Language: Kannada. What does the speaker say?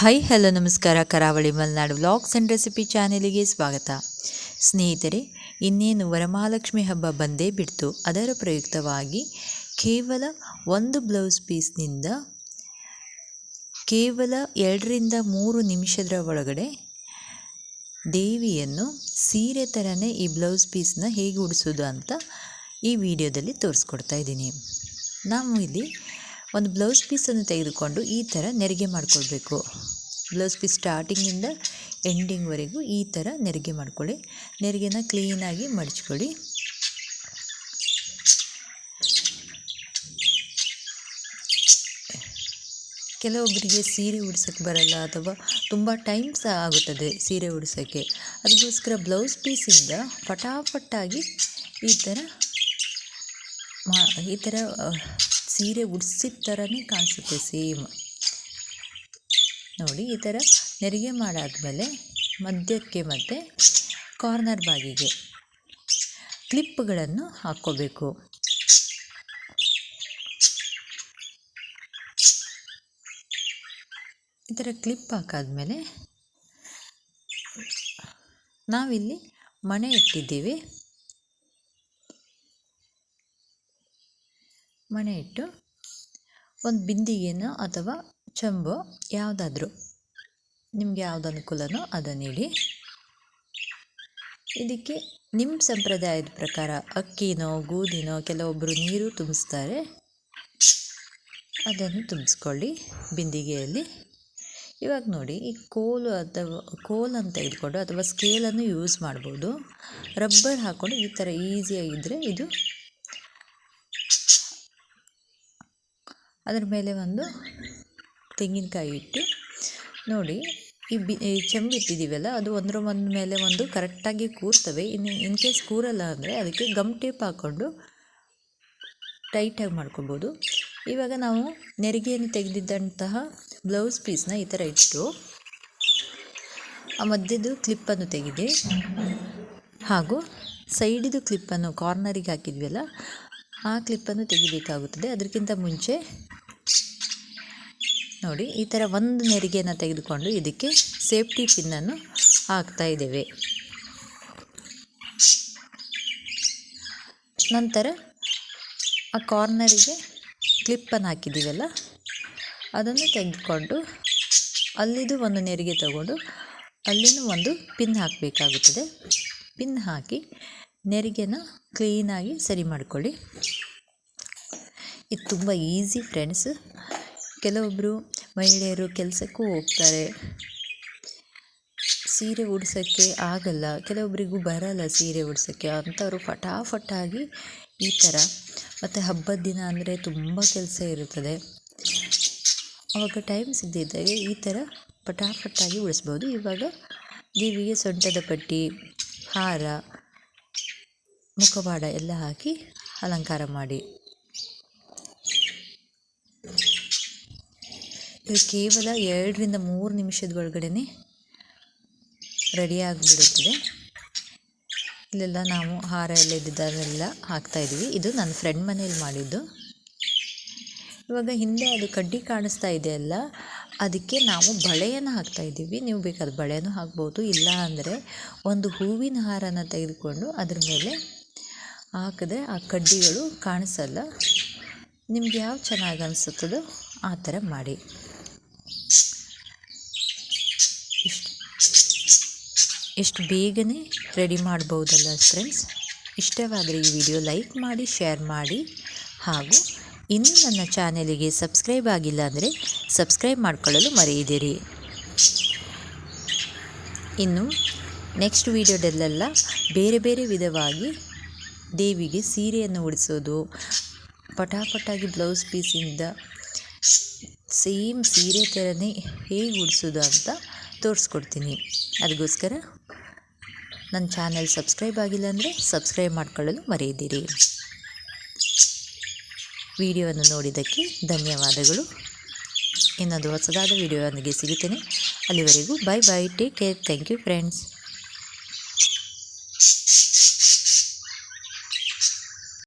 ಹಾಯ್ ಹಲೋ ನಮಸ್ಕಾರ. Karavali Malenadu vlogs and recipe ಚಾನೆಲಿಗೆ ಸ್ವಾಗತ. ಸ್ನೇಹಿತರೆ, ಇನ್ನೇನು ವರಮಹಾಲಕ್ಷ್ಮಿ ಹಬ್ಬ ಬಂದೇ ಬಿಡ್ತು. ಅದರ ಪ್ರಯುಕ್ತವಾಗಿ ಕೇವಲ ಒಂದು ಬ್ಲೌಸ್ ಪೀಸ್ನಿಂದ ಕೇವಲ ಎರಡರಿಂದ ಮೂರು ನಿಮಿಷದ ಒಳಗಡೆ ದೇವಿಯನ್ನು ಸೀರೆ ಥರನೇ ಈ ಬ್ಲೌಸ್ ಪೀಸ್ನ ಹೇಗೆ ಉಡಿಸೋದು ಅಂತ ಈ ವಿಡಿಯೋದಲ್ಲಿ ತೋರಿಸ್ಕೊಡ್ತಾ ಇದ್ದೀನಿ. ನಾವು ಇಲ್ಲಿ ಒಂದು ಬ್ಲೌಸ್ ಪೀಸನ್ನು ತೆಗೆದುಕೊಂಡು ಈ ಥರ ನೆರಿಗೆ ಮಾಡಿಕೊಳ್ಬೇಕು. ಬ್ಲೌಸ್ ಪೀಸ್ ಸ್ಟಾರ್ಟಿಂಗಿಂದ ಎಂಡಿಂಗ್ವರೆಗೂ ಈ ಥರ ನೆರಿಗೆ ಮಾಡ್ಕೊಳ್ಳಿ. ನೆರಿಗೆನ ಕ್ಲೀನಾಗಿ ಮಡಚ್ಕೊಳ್ಳಿ. ಕೆಲವೊಬ್ಬರಿಗೆ ಸೀರೆ ಉಡ್ಸೋಕ್ಕೆ ಬರಲ್ಲ ಅಥವಾ ತುಂಬ ಟೈಮ್ ಸಹ ಆಗುತ್ತದೆ ಸೀರೆ ಉಡ್ಸೋಕ್ಕೆ ಅದಕ್ಕೋಸ್ಕರ ಬ್ಲೌಸ್ ಪೀಸಿಂದ ಫಟಾಫಟ್ಟಾಗಿ ಈ ಥರ ಮಾ ಈ ಥರ ಸೀರೆ ಉಡ್ಸಿದ ಥರನೇ ಕಾಣಿಸುತ್ತೆ ಸೇಮ್. ನೋಡಿ, ಈ ಥರ ನೆರಿಗೆ ಮಾಡಾದಮೇಲೆ ಮಧ್ಯಕ್ಕೆ ಮತ್ತು ಕಾರ್ನರ್ ಬಾಗಿಗೆ ಕ್ಲಿಪ್ಗಳನ್ನು ಹಾಕ್ಕೋಬೇಕು. ಈ ಥರ ಕ್ಲಿಪ್ ಹಾಕಾದ್ಮೇಲೆ ನಾವಿಲ್ಲಿ ಮಣೆ ಇಟ್ಟಿದ್ದೀವಿ. ಮಣೆ ಇಟ್ಟು ಒಂದು ಬಿಂದಿಗೆನೋ ಅಥವಾ ಚಂಬು ಯಾವುದಾದ್ರೂ ನಿಮಗೆ ಯಾವ್ದು ಅನುಕೂಲನೋ ಅದನ್ನು ಇಡಿ. ಇದಕ್ಕೆ ನಿಮ್ಮ ಸಂಪ್ರದಾಯದ ಪ್ರಕಾರ ಅಕ್ಕಿನೋ, ಗೋಧಿನೋ ಕೆಲವೊಬ್ಬರು ನೀರು ತುಂಬಿಸ್ತಾರೆ. ಅದನ್ನು ತುಂಬಿಸ್ಕೊಳ್ಳಿ ಬಿಂದಿಗೆಯಲ್ಲಿ. ಇವಾಗ ನೋಡಿ, ಈ ಕೋಲು ಅಥವಾ ಕೋಲ್ ಅಂತ ತೆಗೆದುಕೊಂಡು ಅಥವಾ ಸ್ಕೇಲನ್ನು ಯೂಸ್ ಮಾಡ್ಬೋದು. ರಬ್ಬರ್ ಹಾಕ್ಕೊಂಡು ಈ ಥರ ಈಸಿಯಾಗಿದ್ದರೆ ಇದು ಅದರ ಮೇಲೆ ಒಂದು ತೆಂಗಿನಕಾಯಿ ಇಟ್ಟು ನೋಡಿ, ಈ ಬಿ, ಈ ಚೆಂಬು ಇಟ್ಟಿದ್ದೀವಲ್ಲ, ಅದು ಒಂದರ ಒಂದು ಮೇಲೆ ಒಂದು ಕರೆಕ್ಟಾಗಿ ಕೂರ್ತವೆ. ಇನ್ನು ಇನ್ ಕೇಸ್ ಕೂರಲ್ಲ ಅಂದರೆ ಅದಕ್ಕೆ ಗಮ್ ಟೇಪ್ ಹಾಕ್ಕೊಂಡು ಟೈಟಾಗಿ ಮಾಡ್ಕೊಬೋದು ಇವಾಗ ನಾವು ನೆರಿಗೆಯನ್ನು ತೆಗೆದಿದ್ದಂತಹ ಬ್ಲೌಸ್ ಪೀಸ್ನ ಈ ಥರ ಇಟ್ಟು ಆ ಮಧ್ಯದ್ದು ಕ್ಲಿಪ್ಪನ್ನು ತೆಗೆದು ಹಾಗೂ ಸೈಡಿದು ಕ್ಲಿಪ್ಪನ್ನು ಕಾರ್ನರಿಗೆ ಹಾಕಿದ್ವಲ್ಲ ಆ ಕ್ಲಿಪ್ಪನ್ನು ತೆಗಿಬೇಕಾಗುತ್ತದೆ. ಅದಕ್ಕಿಂತ ಮುಂಚೆ ನೋಡಿ, ಈ ಥರ ಒಂದು ನೆರಿಗೆಯನ್ನು ತೆಗೆದುಕೊಂಡು ಇದಕ್ಕೆ ಸೇಫ್ಟಿ ಪಿನ್ನನ್ನು ಹಾಕ್ತಾ ಇದ್ದೇವೆ. ನಂತರ ಆ ಕಾರ್ನರಿಗೆ ಕ್ಲಿಪ್ಪನ್ನು ಹಾಕಿದ್ದೀವಲ್ಲ, ಅದನ್ನು ತೆಗೆದುಕೊಂಡು ಅಲ್ಲಿದು ಒಂದು ನೆರಿಗೆ ತಗೊಂಡು ಅಲ್ಲಿನೂ ಒಂದು ಪಿನ್ ಹಾಕಬೇಕಾಗುತ್ತದೆ. ಪಿನ್ ಹಾಕಿ ನೆರಿಗೆನ ಕ್ಲೀನಾಗಿ ಸರಿ ಮಾಡಿಕೊಳ್ಳಿ. ಇದು ತುಂಬ ಈಸಿ ಫ್ರೆಂಡ್ಸ್ ಕೆಲವೊಬ್ಬರು ಮಹಿಳೆಯರು ಕೆಲಸಕ್ಕೂ ಹೋಗ್ತಾರೆ. ಸೀರೆ ಉಡ್ಸೋಕ್ಕೆ ಆಗಲ್ಲ. ಕೆಲವೊಬ್ಬರಿಗೂ ಬರಲ್ಲ ಸೀರೆ ಉಡ್ಸೋಕ್ಕೆ. ಅಂಥವ್ರು ಫಟಾಫಟಾಗಿ ಈ ಥರ ಮತ್ತು ಹಬ್ಬದ ದಿನ ಅಂದರೆ ತುಂಬ ಕೆಲಸ ಇರುತ್ತದೆ. ಆವಾಗ ಟೈಮ್ ಸಿಗದಿದ್ದಾಗ ಈ ಥರ ಪಟಾಫಟಾಗಿ ಉಳಿಸ್ಬೋದು ಇವಾಗ ದೇವಿಗೆ ಸೊಂಟದ ಪಟ್ಟಿ, ಹಾರ ಮುಖವಾಡ ಎಲ್ಲ ಹಾಕಿ ಅಲಂಕಾರ ಮಾಡಿ. ಇದು ಕೇವಲ ಎರಡರಿಂದ ಮೂರು ನಿಮಿಷದ ಒಳಗಡೆ ರೆಡಿಯಾಗಿಬಿಡುತ್ತದೆ ಇಲ್ಲೆಲ್ಲ ನಾವು ಹಾರ ಎಲ್ಲ ಇದ್ದಿದ್ದೆಲ್ಲ ಹಾಕ್ತಾಯಿದ್ವಿ ಇದು ನನ್ನ ಫ್ರೆಂಡ್ ಮನೇಲಿ ಮಾಡಿದ್ದು. ಇವಾಗ ಹಿಂದೆ ಅದು ಕಡ್ಡಿ ಕಾಣಿಸ್ತಾ ಇದೆ ಅಲ್ಲ, ಅದಕ್ಕೆ ನಾವು ಬಳೆಯನ್ನು ಹಾಕ್ತಾಯಿದ್ದೀವಿ ನೀವು ಬೇಕಾದ ಬಳೆನೂ ಹಾಕ್ಬೋದು. ಇಲ್ಲ ಅಂದರೆ ಒಂದು ಹೂವಿನ ಹಾರನ ತೆಗೆದುಕೊಂಡು ಅದ್ರ ಮೇಲೆ ಹಾಕಿದ್ರೆ ಆ ಕಡ್ಡಿಗಳು ಕಾಣಿಸಲ್ಲ. ನಿಮ್ಗೆ ಯಾವ ಚೆನ್ನಾಗಿ ಅನಿಸುತ್ತದೋ ಆ ಥರ ಮಾಡಿ. ಇಷ್ಟು ಎಷ್ಟು ಬೇಗನೆ ರೆಡಿ ಮಾಡ್ಬೋದಲ್ಲ ಫ್ರೆಂಡ್ಸ್ ಇಷ್ಟವಾದರೆ ಈ ವಿಡಿಯೋ ಲೈಕ್ ಮಾಡಿ, ಶೇರ್ ಮಾಡಿ. ಹಾಗೂ ಇನ್ನೂ ನನ್ನ ಚಾನೆಲಿಗೆ ಸಬ್ಸ್ಕ್ರೈಬ್ ಆಗಿಲ್ಲ ಅಂದರೆ ಸಬ್ಸ್ಕ್ರೈಬ್ ಮಾಡಿಕೊಳ್ಳಲು ಮರೆಯದಿರಿ. ಇನ್ನು ನೆಕ್ಸ್ಟ್ ವೀಡಿಯೋದಲ್ಲೆಲ್ಲ ಬೇರೆ ಬೇರೆ ವಿಧವಾಗಿ ದೇವಿಗೆ ಸೀರೆಯನ್ನು ಉಡಿಸೋದು. ಪಟಾಪಟಾಗಿ ಬ್ಲೌಸ್ ಪೀಸಿಂದ ಸೇಮ್ ಸೀರೆ ಥರನೇ ಹೇಗೆ ಉಡಿಸೋದು ಅಂತ ತೋರಿಸ್ಕೊಡ್ತೀನಿ. ಅದಕ್ಕೋಸ್ಕರ ನನ್ನ ಚಾನೆಲ್ ಸಬ್ಸ್ಕ್ರೈಬ್ ಆಗಿಲ್ಲ ಅಂದರೆ ಸಬ್ಸ್ಕ್ರೈಬ್ ಮಾಡ್ಕೊಳ್ಳಲು ಮರೆಯದಿರಿ. ವಿಡಿಯೋವನ್ನು ನೋಡಿದ್ದಕ್ಕೆ ಧನ್ಯವಾದಗಳು. ಇನ್ನೊಂದು ಹೊಸದಾದ ವಿಡಿಯೋದೊಂದಿಗೆ ಸಿಗುತ್ತೇನೆ. ಅಲ್ಲಿವರೆಗೂ bye bye take care thank you friends